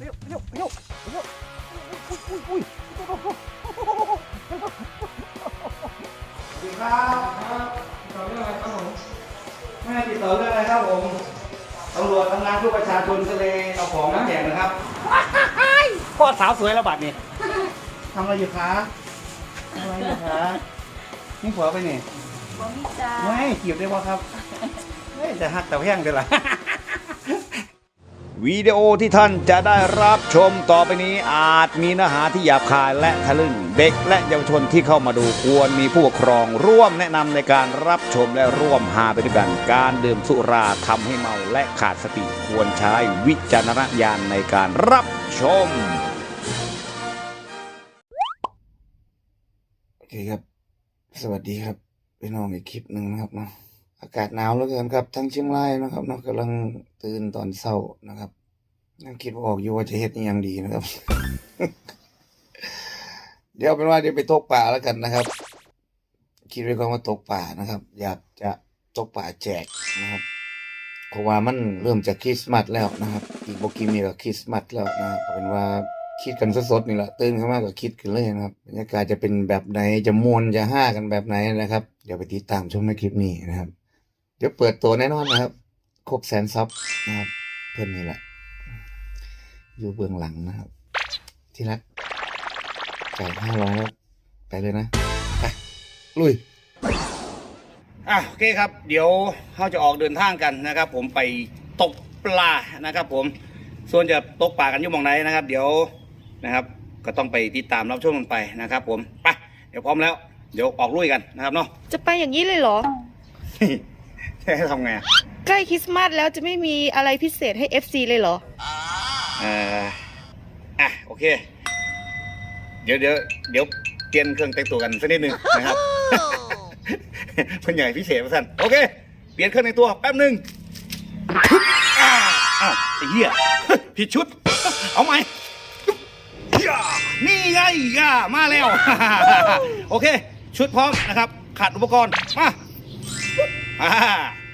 เร็วเร็วเร็วเร็วอุ้ยอุ้ยอุ้ยสวัสดีครับติดต่อเรื่องอะไรครับผมแม่ติดต่อเรื่องอะไรครับผมตำรวจทำงานเพื่อประชาชนก็เลยเอาของมาแจกนะครับพ่อสาวสวยระบาดนี่ทำอะไรอยู่คะทำอะไรอยู่คะนี่ผัวไปนี่บ่มีจ้าไม่จีบได้ป่ะครับเฮ้ยแต่ฮักแต่แพงเด้อล่ะ วิดีโอที่ท่านจะได้รับชมต่อไปนี้อาจมีเนื้อหาที่หยาบคายและทะลึ่ง เด็กและเยาวชนที่เข้ามาดูควรมีผู้ปกครองร่วมแนะนำในการรับชมและร่วมหาไปด้วยกัน การดื่มสุราทำให้เมาและขาดสติควรใช้วิจารณญาณในการรับชม โอเคครับ สวัสดีครับพี่น้องอีกคลิปหนึ่งนะครับเนาะอากาศหนาวเหลือเกินครับทั้งเชียงรายนะครับเนาะกำลังตื่นตอนเช้านะครับ ยังคิดว่าออกอยู่ว่าจะเฮ็ดอหยังดีนะครับ เดี๋ยวเป็นว่าเดี๋ยวไปตกป่าแล้วกันนะครับ คิดไว้ก่อนว่าตกป่านะครับ อยากจะตกป่าแจกนะครับเพราะว่ามันเริ่มจากคริสต์มาสแล้วนะครับ อีกบกี้มีกับคริสต์มาสแล้วนะเอาเป็นว่าคิดกันสดๆนี่แหละตื่นขึ้นมาก็คิดกันเลยนะครับบรรยากาศจะเป็นแบบไหนจะมวนจะห้ากันแบบไหนนะครับ เดี๋ยวไปติดตามชมในคลิปนี้นะครับ เดี๋ยวเปิดตัวแน่นอนนะครับ ครบแสนซับนะครับ เพื่อนนี่แหละ อยู่เบื้องหลังนะครับ ที่รักจ่ายห้าร้อยแล้วไปเลยนะ ไป ลุยอะโอเคครับ เดี๋ยวเราจะออกเดินทางกันนะครับ ผมไปตกปลานะครับ ผมส่วนจะตกปลากันอยู่หมองไหนนะครับ เดี๋ยวนะครับ ก็ต้องไปติดตามรับชมกันไปนะครับ ผมไปเดี๋ยวพร้อมแล้ว เดี๋ยวออกลุยกันนะครับเนาะ จะไปอย่างนี้เลยเหรอ จะให้ทำไงอะใกล้คริสต์มาสแล้วจะไม่มีอะไรพิเศษให้ FC เลยเหรอเอ่ออะโอเค เดี๋ยวเดี๋ยวเดี๋ยวเปลี่ยนเครื่องแต่งตัวกันสักนิดหนึ่งนะครับ เพื่อนใหญ่พิเศษมาสั่นโอเค เปลี่ยนเครื่องแต่งตัวแป๊บหนึ่งอ้าวอ้าวไอ้เหี้ยผิดชุด เอาไหมย่านี่ไงย่ามาแล้ว โอเค ชุดพร้อมนะครับ ขาดอุปกรณ์ มาอ่า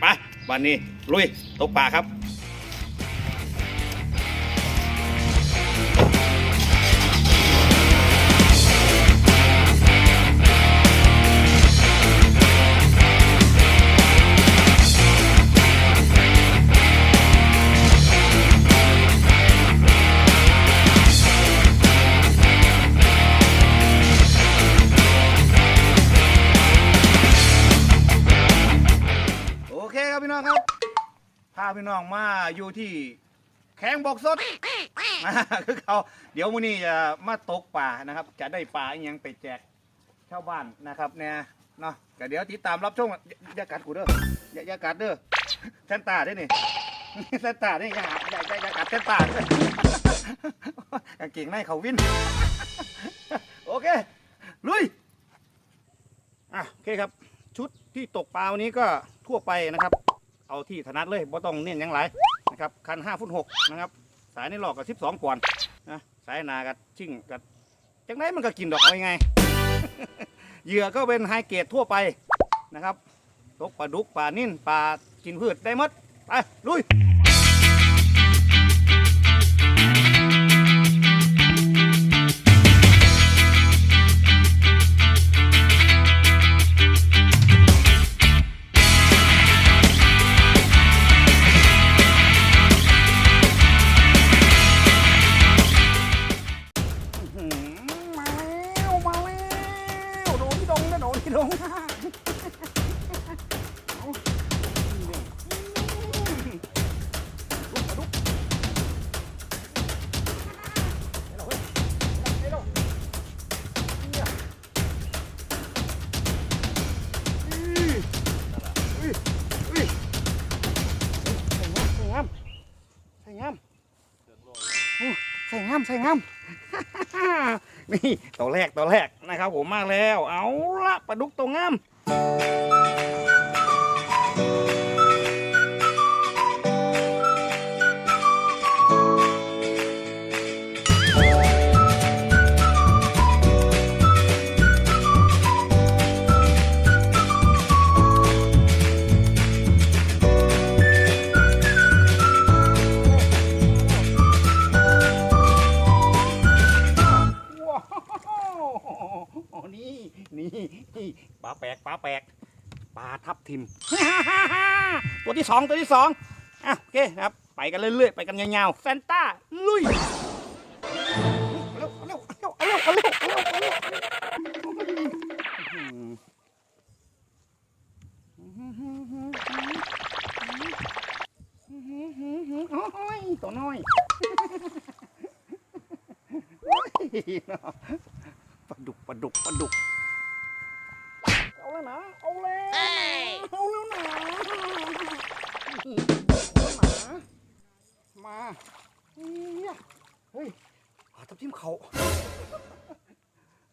ไปวันนี้ลุยตกปลาครับ พี่น้องมาอยู่ที่แข้งบกสดอ่าคือเขาเดี๋ยวมื้อนี้จะมาตกป่านะครับ จะได้ปลาอหยังไปแจกชาวบ้านนะครับเนี่ยเนาะก็เดี๋ยวติดตามรับชมอย่าอย่ากัดกูเด้ออย่าอย่ากัดเด้อเส้นตาได้นี่เส้นตาได้อย่าอย่าอย่าอย่ากัดเส้นตาด้วยกางเกงในเขาวินโอเคลุยอะโอเคครับ ชุดที่ตกปลาวันนี้ก็ทั่วไปนะครับ เอาที่ถนัดเลยบ่ต้องเน้นหยังไรนะครับคันห้าฟุตหกนะครับ สายในหลอกกับ12ปอนด์นะสายหนากับชิ่งกับจังไรมันก็กินดอกเอาไง เหยื่อก็เป็นไฮเกรดทั่วไปนะครับตกปลาดุกปลานิ่นปลากินพืชได้หมดไปลุย ใส่งามใส่งามนี่ตัวแรกตัวแรกนะครับผมมาแล้ว เอาละปลาดุกตัวงาม ทับทิม ตัวที่สองตัวที่สองอะโอเคนะครับ ไปกันเรื่อยๆ ไปกันยาวๆแฟนต้าลุยเอาเร็วเอาเร็วเอาเร็วเอาเร็วเอาเร็วเอาเร็วโอ้ยตัวน้อยโอ้ยเนาะปลาดุกปลาดุกปลาดุก เอาแล้วนะ เอาแล้วเอาแล้วนะเอาแล้วนะมาเฮียเฮ้ยปลาทับทิมเขา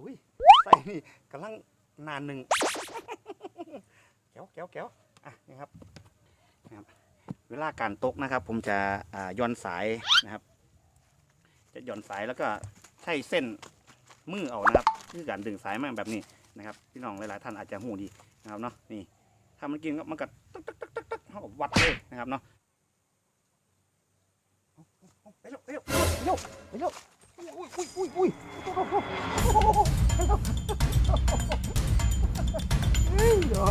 อุ้ยใส่นี่กำลังนานหนึ่งแก้วแก้วแก้วอะนี่ครับนะครับ เวลาการตกนะครับ ผมจะอ่าย้อนสายนะครับ จะหย่อนสายแล้วก็ใช้เส้นมือเอานะครับคือการดึงสายมาแบบนี้ นะครับพี่น้องหลายๆท่านอาจจะหูดีนะครับเนาะนี่ถ้ามันกินก็มันก็ตึ๊กตึ๊กตึ๊กตึ๊กตึ๊กเขาวัดเลยนะครับเนาะไปเร็วไปเร็วไปเร็วไปเร็วอุ้ยอุ้ยอุ้ยอุ้ยเฮ้ยเดี๋ยว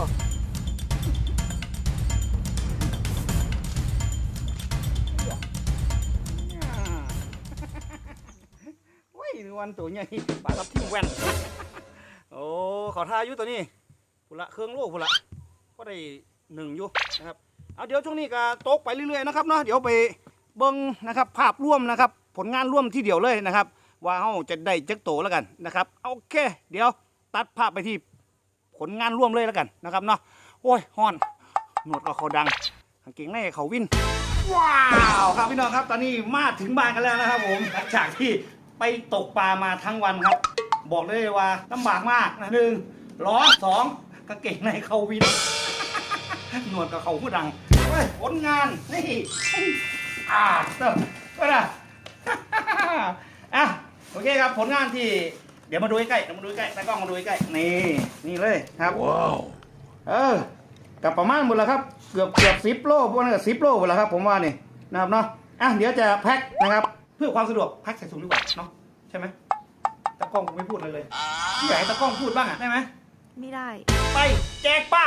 เฮ้ยนึกวันตัวใหญ่ปลาทับทิมแว่นโอ้ ขอทาอยู่ตัวนี้พุละเครื่องโลพุละก็ได้หนึ่งอยู่นะครับเอาเดี๋ยวช่วงนี้ก็ตกไปเรื่อยๆนะครับเนาะเดี๋ยวไปเบิ้งนะครับภาพร่วมนะครับ ผลงานร่วมที่เดียวเลยนะครับ ว่าเขาจะได้จักโตแล้วกันนะครับโอเค เดี๋ยวตัดภาพไปที่ผลงานร่วมเลยแล้วกันนะครับเนาะโอ้ยฮอนหนวดก็เขาดังกางเกงในเขาวินว้าวครับพี่น้องครับตอนนี้มาถึงบ้านกันแล้วนะครับผมหลังจากที่ไปตกปลามาทั้งวันครับ บอกเลยว่าลำบากมากนะหนึ่งร้อนสองกางเกงในเขาวินหนวดกับเขาผู้ดังเฮ้ยผลงานนี่อ่าเติมก็ได้อะโอเคครับผลงานที่ เดี๋ยวมาดูใกล้ๆเดี๋ยวมาดูใกล้ตากล้องมาดูใกล้นี่นี่เลยครับว้าวเออกับประมาณหมดแล้วครับ เกือบเกือบสิบโลพวกนั้นก็สิบโลหมดแล้วครับ ผมว่านี่นะครับเนาะอะเดี๋ยวจะแพ็คนะครับ เพื่อความสะดวกแพ็คใส่ถุงดีกว่าเนาะใช่ไหม ตากล้องกูไม่พูดเลยเลยอยากให้ตากล้องพูดบ้างอะได้ไหมไม่ได้ ไปแจกป้า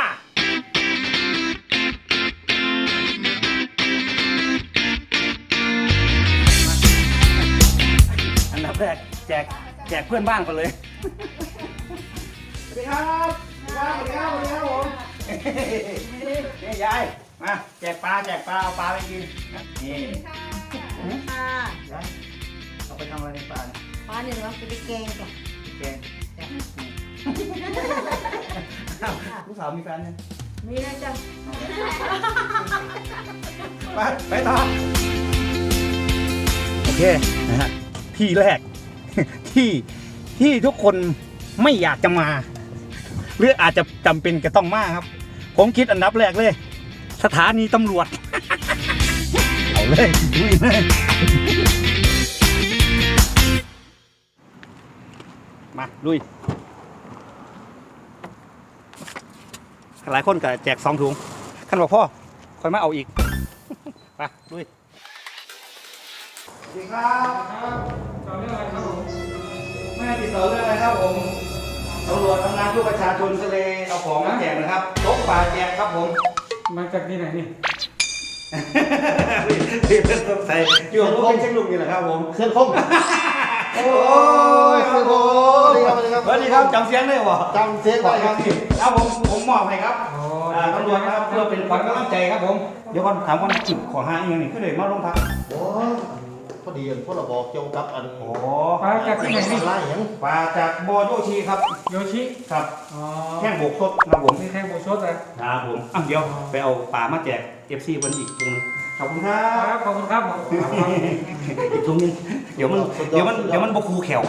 อันดับแรกแจกแจกเพื่อนบ้านก่อนเลย สวัสดีครับสวัสดีครับสวัสดีครับสวัสดีครับผมนี่ยายมาแจกปลาแจกปลาเอาปลาไปกินนี่ค่ะยายเอาไปทำอะไรในปลาเนี่ย ป้าเนี่ยเราจะไปแกงจ้ะแกงอ้าวลูกสาวมีแฟนยังมีนะจ้ะไปไปต่อโอเคนะฮะที่แรก ที่ที่ทุกคนไม่อยากจะมา หรืออาจจะจำเป็นจะต้องมาครับ ผมคิดอันดับแรกเลย สถานีตำรวจ เอาเลยดุยเลย ลุย หลายคนก็แจกสองถุงขันบอกพ่อคอยมาเอาอีก ไปลุยสวัสดีครับต่อเรื่องอะไรครับผมแม่ติดต่อเรื่องอะไรครับผมตำรวจทำงานเพื่อประชาชนก็เลยเอาของมาแจกนะครับตกปลาแจกครับผม มาจากที่ไหนนี่พี่เพื่อนสงสัยอยู่กับพวกเป็นเช็คลุงนี่แหละครับผม เคลื่อนคม โอ้ยครับผมสวัสดีครับสวัสดีครับจำเสียงได้บ่จำเสียงได้ครับครับผมผมมอบให้ครับอ๋ออ่าตำรวจนะครับเพื่อเป็นขวัญกำลังใจครับผมเดี๋ยวก่อนถามก่อนจุดขอหาอีกอย่างหนึ่งก็เลยมาลงพักโอ้พอดีพวกเราบอกเกี่ยวกับอันโอ้มาจากที่ไหนนี่ไล่หยังปลาจากบอโยชีครับโยชิครับอ๋อแข้งโบกสดครับผมนี่แค่โบชดเลยครับผมอะเดี๋ยวไปเอาปลามาแจก FC เพิ่นอีกถุงนึง ขอบคุณครัครับบขอบคุณครับผมอีกถุงนึงเดี๋ยวมันเดี๋ยวมันเดี๋ยวมันบคูแขว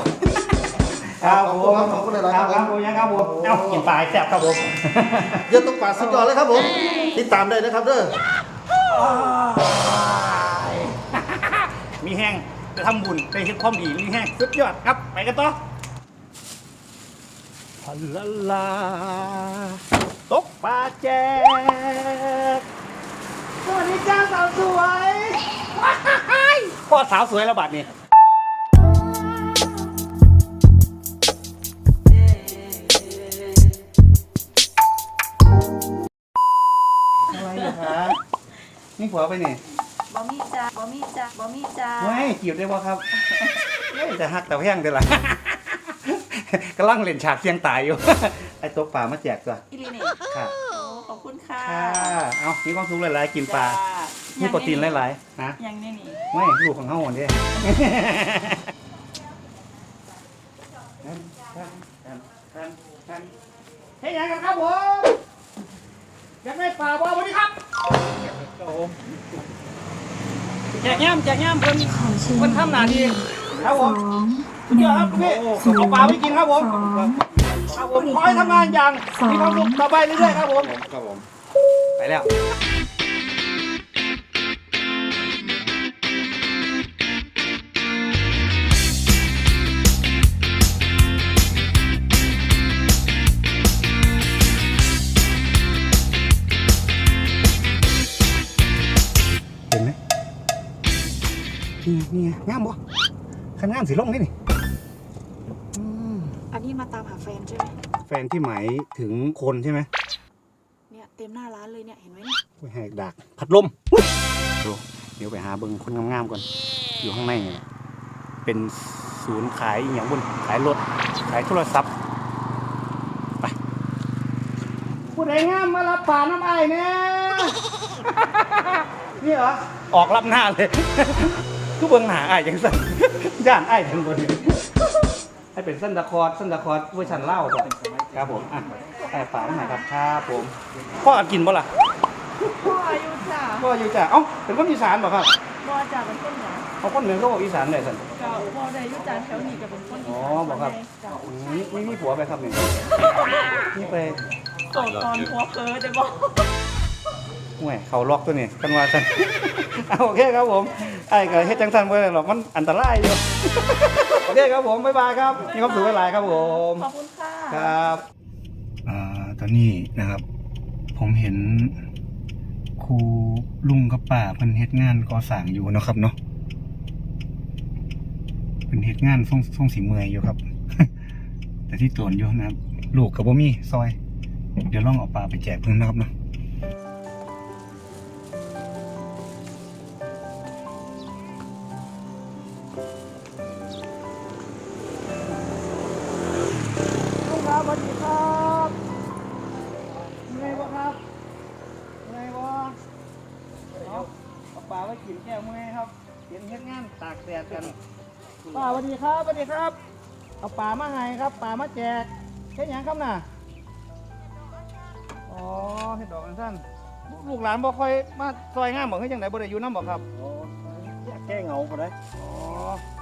ครับผมขอบคุณหลายๆคครัรับบครับผมยังครับผมเอ้ากินปลาให้แซ่บครับผมเดี๋ยวต้องป่าสุดยอดเลยครับผมติดตามได้นะครับเด้อมีแห้งจะทำบุญไปเฮ็ดความดีมีแห้งสุดยอดครับ ไปกันต่อฮัลลาลาตกปลาแจก สวัสดีจ้าสาวสวยพ่อสาวสวยระบาดนี่อะไรอยู่คะนี่ผัวไปไหนบอมีจ้าบอมีจ้าบอมีจ้าไม่จีบได้บ่ครับไม่จะหักแต่แห้งเด้อล่ะกำลังเล่นฉากเสียงตายอยู่ ไอ้ตกป่ามาแจกจ้วอีลีนี่ครั คุณค่ะค่ะเอามีความสุขหลายๆกินปลามีโปรตีนหลายๆนะๆอย่างนี้นี่ไม่ลูกของเขาหมดเด้ เฮ้ยยังกันครับผมอยากได้ปลาบ่สวัสดีครับแจกย่ำแจกย่ำเพิ่นเพิ่นทำหน้าที่ครับผมสุดยอดครับพี่เอาปลาไปกินครับผมครับ ผมขอให้ทำงานอย่างมีความสุขต่อไปเรื่อยๆครับผมครับผมไปแล้วเห็นไหมนี่ไงนี่ไงงามบ่ขันงามสีลงนี่นี่อืมอั นนี้มาตามหาแฟนใช่ไหมแฟนที่หมายถึงคนใช่ไหมเนี่ยเต็มหน้าร้านเลยเนี่ยเห็นไหมเนี่ยไปแหกดัก พัดลมดูเดี๋ยวไปหาเบิ้งคนงามๆก่อน อยู่ข้างในเนี่ยเป็นศูนย์ขายอหย่างบนขายรถ ขายโทรศัพท์ ไปผู้ใดงามมารับป่าน้ำไอ้เนี่ยนี่เหรอ ออกรับหน้าเลย ทุกเบื้องหน้าไอ้ายยังสั่นย่านไอ้ายทั้งบนเลย ให้เป็นสั้นตะคอร์ดสั้นตะคอร์ดเวอร์ชันเล่าต่อครับผมอะไอ้ป่าน้ำไหนครับครับผมพ่อกินบ่ล่ะพ่ออายุจ้าก็อยู่จ้ะเอ้าเป็นคนอีสานบ่ครับพ่อจ้าเป็นคนเหนือเอาคนเหนือก็บอกอีสานเลยสันเก่าพ่อได้อายุจ้าแถวนี้ก็เป็นคนอ๋อบอกครับเก่าอืมนี่นี่มีผัวไปครับเนี่ยนี่ไปโสดตอนผัวเคิร์ได้บอกห่วยเขาล็อกตัวนี่กันว่าสัน เอาโอเคครับผมไอ้ก็เฮ็ดจังสันบ่ได้หรอกมันอันตรายอยู่โอเคครับผมบ๊ายบายครับมีความสุขหลายๆครับผมขอบคุณค่ะครับอ่าตอนนี้นะครับ ผมเห็นครูลุงกับป้าเพิ่นเฮ็ดงานก่อสร้างอยู่เนาะครับเนาะเป็นเฮ็ดงานส่งส่งสีเมื่อยอยู่ครับ แต่ที่ตวนอยู่นะครับลูกกับบ่มีซอย เดี๋ยวลองเอาปลาไปแจกเพิ่นนะครับเนาะ กินแก้วมื้อนี้ครับเห็นเฮ็ดงานตากแดดกันป้าสวัสดีครับสวัสดีครับ เอาปลามาให้ครับปลามาแจกเฮ็ดหยังครับน่ะอ๋อเฮ็ดดอกอันสั้นลูกหลานบ่ค่อยมาซอยงามบ่คือจังไดบ่ได้อยู่นำบ่ครับอยากแก้เหงาก็ได้อ๋อ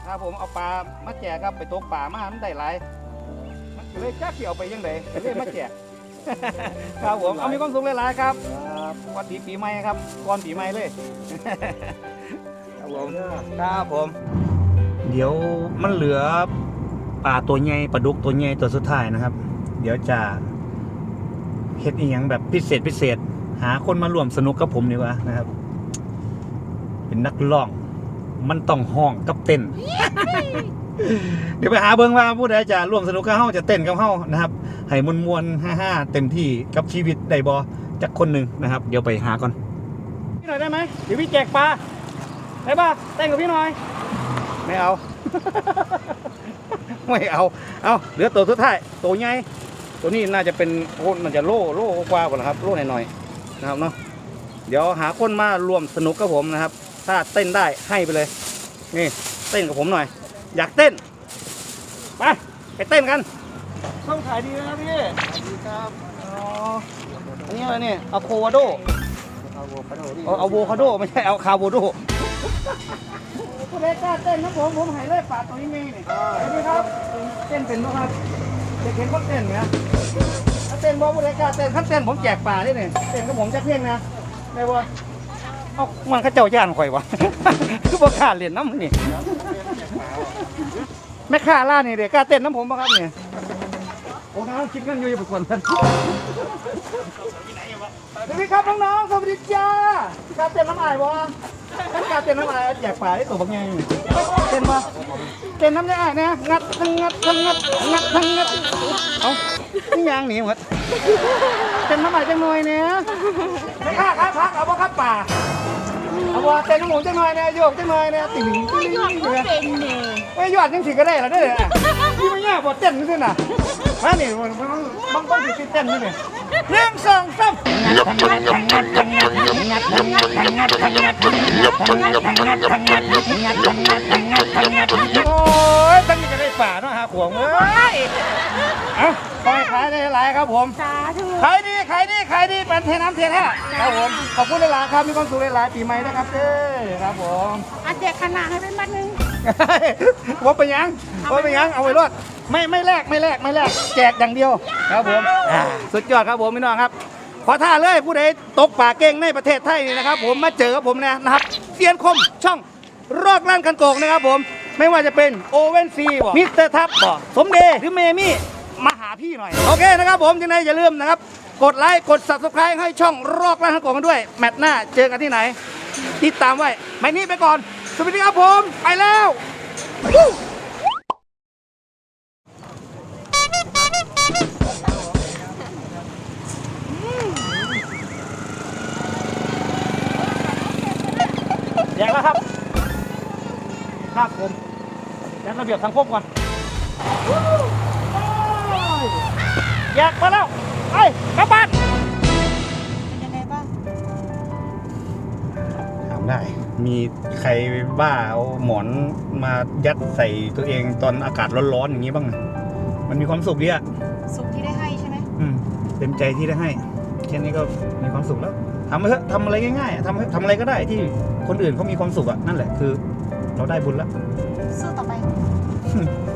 ครับผมเอาปลามาแจกครับไปตกปลามามันได้หลายมันก็เลยจักสิเอาไปยังไงก็เลยมาแจก ครับผมเอามีความสุขหลายๆครับครับสวัสดีปีใหม่ครับก่อนปีใหม่เลย ครับผมครับผม เดี๋ยวมันเหลือปลาตัวใหญ่ปลาดุกตัวใหญ่ตัวสุดท้ายนะครับ เดี๋ยวจะเฮ็ดอีหยังแบบพิเศษพิเศษ หาคนมาร่วมสนุกกับผมดีกว่านะครับ เป็นนักร้อง มันต้องห้องกับเต้น เดี๋ยวไปหาเบิ่งว่าผู้ใดจะร่วมสนุกกับเฮาจะเต้นกับเฮานะครับให้มวนมวนๆฮ่าๆเต็มที่กับชีวิตได้บ่จากคนหนึ่งนะครับ เดี๋ยวไปหาก่อนพี่หน่อยได้ไหมเดี๋ยวพี่แจกปลาได้ป่ะเต้นกับพี่หน่อย ไม่เอา ไม่เอาเอาเหลือตัวสุดท้ายตัวใหญ่ตัวนี้น่าจะเป็นโอ้น่าจะโล่โล่กว่าก่อนนะครับโล่หน่อยๆนะครับเนาะเดี๋ยวหาคนมาร่วมสนุกกับผมนะครับ ถ้าเต้นได้ให้ไปเลย นี่เต้นกับผมหน่อย อยากเต้น ไป ไปเต้นกันต้องขายดีนะครับพี่ดีครับอ๋ออันนี้อะไรเนี่ยอะโควาโดอะโวคาโดอะโวคาโดไม่ใช่อะคาโวโดผู้ใดกล้าเต้นนะผมผมใหายเลยปาดตัวนี้มีนี่สวัสดีครับเต้นเป็นไหมครับเด็กเห็นคนเต้นไหมถ้าเต้นบ่ผู้ใดกล้าเต้นขั้นเต้นผมแจกป่าได้เนี่ยเต้นกับผมจะเพียงนะได้บ่เอามันเขาเจ้าย่านข่อยวะคือบ่กล้าเล่นน้ำนี่ แม่ค้าล่านี่เด็กกล้าเต้นน้ำผมป่ะครับเนี่ยโอ้ทางคิดกันอยู่อย่าไปกวนท่านสวัสดีครับน้องๆสวัสดีจ้ากล้าเต้นน้ำอายบ่กล้าเต้นน้ำอายแจกป่าได้ตัวบางไงเต้นบ่เต้นน้ำได้อายเนี่ยงัดทั้งงัดทั้งงัดงัดทั้งงัดเอ้านี่ยางหนีหมดเต้นน้ำอายจังหน่อยเนี่ยแม่ค้าครับพักเอาบ่ครับป่า เอาว่าเต้นน้ำหมูจังหน่อยเนี่ยโยกจังหน่อยเนี่ยติ่งติ่งติ่งหยอดติ่งเขาเป็นเนี่ยไม่ยอดยังสิก็ได้ละเด้ออะที่ไม่ยากบ่เต้นนี่น่ะ มานี่มันมันมันต้องสิเต้นนี่นี่หนึ่งสองสามโอ้ยตั้งนี้ก็ได้ป่าเนาะหาขวงเอ้ยเอ้าขอให้ขายได้หลายครับผมสาธุขายดีขายดีขายดีเป็นเทน้ำเทท่าครับผมขอบคุณหลายๆครับมีความสุขหลายๆปีใหม่นะครับเด้อครับผมอาแจกขนาดให้เป็นมัดหนึงว่าไปยังว่าไปยังเอาไว้รอด ไม่ไม่แลกไม่แลกไม่แลกแจกอย่างเดียวครับผมอ่าสุดยอดครับผมพี่น้องครับ ขอท่าเลยผู้ใดตกป่าเก่งในประเทศไทยนี่นะครับ ผมมาเจอกับผมนะนะครับเซียนคมช่องรอกลั่นกันโกกนะครับผมไม่ว่าจะเป็นโอเวนซีบ่มิสเตอร์ทับบ่สมเดย์หรือเมมี่มาหาพี่หน่อย โอเคนะครับผมยังไงอย่าลืมนะครับ กดไลค์กด subscribe ให้ช่องรอกลั่นกันโกกกันด้วย แมตช์หน้าเจอกันที่ไหนติดตามไว้ไม่นี้ไปก่อน สวัสดีครับผม ไปแล้ว ระเบียบสังคมก่อนแยกมาแล้วไปกลับบ้านเป็นยังไงบ้างถามได้ มีใครบ้าเอาหมอนมายัดใส่ตัวเองตอนอากาศร้อนๆอย่างนี้บ้างอะมันมีความสุขดีอะสุขที่ได้ให้ใช่ไหมอืมเต็มใจที่ได้ให้ แค่นี้ก็มีความสุขแล้วทำไปเถอะทำอะไรง่ายๆอะทำทำอะไรก็ได้ที่คนอื่นเขามีความสุขอะนั่นแหละคือ เราได้บุญแล้วสู้ต่อไป Hmm.